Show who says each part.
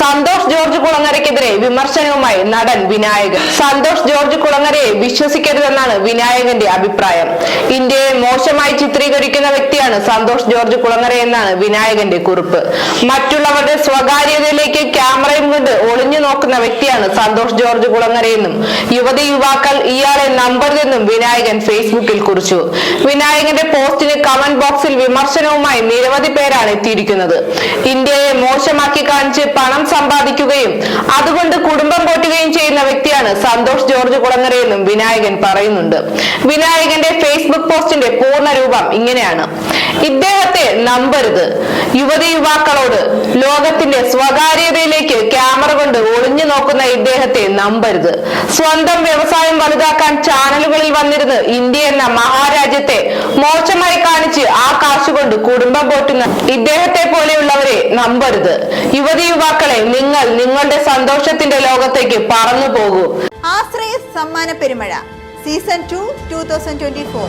Speaker 1: Santhosh George കുളങ്ങരയ്ക്കെതിരെ വിമർശനവുമായി നടൻ വിനായകൻ സന്തോഷ് ജോർജ് കുളങ്ങരയെ വിശ്വസിക്കരുതെന്നാണ് വിനായകന്റെ അഭിപ്രായം. ഇന്ത്യയെ മോശമായി ചിത്രീകരിക്കുന്ന വ്യക്തിയാണ് സന്തോഷ് ജോർജ് കുളങ്ങര എന്നാണ് വിനായകന്റെ കുറിപ്പ്. മറ്റുള്ളവരുടെ സ്വകാര്യതയിലേക്ക് ക്യാമറയും കൊണ്ട് ഒളിഞ്ഞു നോക്കുന്ന വ്യക്തിയാണ് സന്തോഷ് ജോർജ് കുളങ്ങരയെന്നും യുവതി യുവാക്കൾ ഇയാളെ നമ്പരുതെന്നും വിനായകൻ ഫേസ്ബുക്കിൽ കുറിച്ചു. വിനായകന്റെ പോസ്റ്റിന് കമന്റ് ബോക്സിൽ വിമർശനവുമായി നിരവധി പേരാണ് എത്തിയിരിക്കുന്നത്. ഇന്ത്യയെ മോശമാക്കി കാണിച്ച് പണം സമ്പാദിക്കുകയും അതുകൊണ്ട് കുടുംബം പോറ്റുകയും ചെയ്യുന്ന വ്യക്തിയാണ് സന്തോഷ് ജോർജ് കുളങ്ങരയെന്നും വിനായകൻ പറയുന്നുണ്ട്. വിനായകന്റെ ഫേസ്ബുക്ക് പോസ്റ്റിന്റെ പൂർണ രൂപം ഇങ്ങനെയാണ്. ഇദ്ദേഹത്തെ നമ്പരുത്. യുവതി യുവാക്കളോട് ലോകത്തിന്റെ ഒളിഞ്ഞു നോക്കുന്ന ഇദ്ദേഹത്തെ നമ്പരുത്. സ്വന്തം വ്യവസായം വലുതാക്കാൻ ചാനലുകളിൽ വന്നിരുന്ന് ഇന്ത്യ എന്ന മഹാരാജ്യത്തെ മോശമായി കാണിച്ച് ആ കാശുകൊണ്ട് കുടുംബം പോറ്റുന്ന ഇദ്ദേഹത്തെ പോലെയുള്ളവരെ നമ്പരുത്. യുവതി യുവാക്കളെ നിങ്ങൾ നിങ്ങളുടെ സന്തോഷത്തിന്റെ ലോകത്തേക്ക് പറന്നു പോകൂ.
Speaker 2: Ashraya Sammana Perumazha. Season two two thousand twenty four.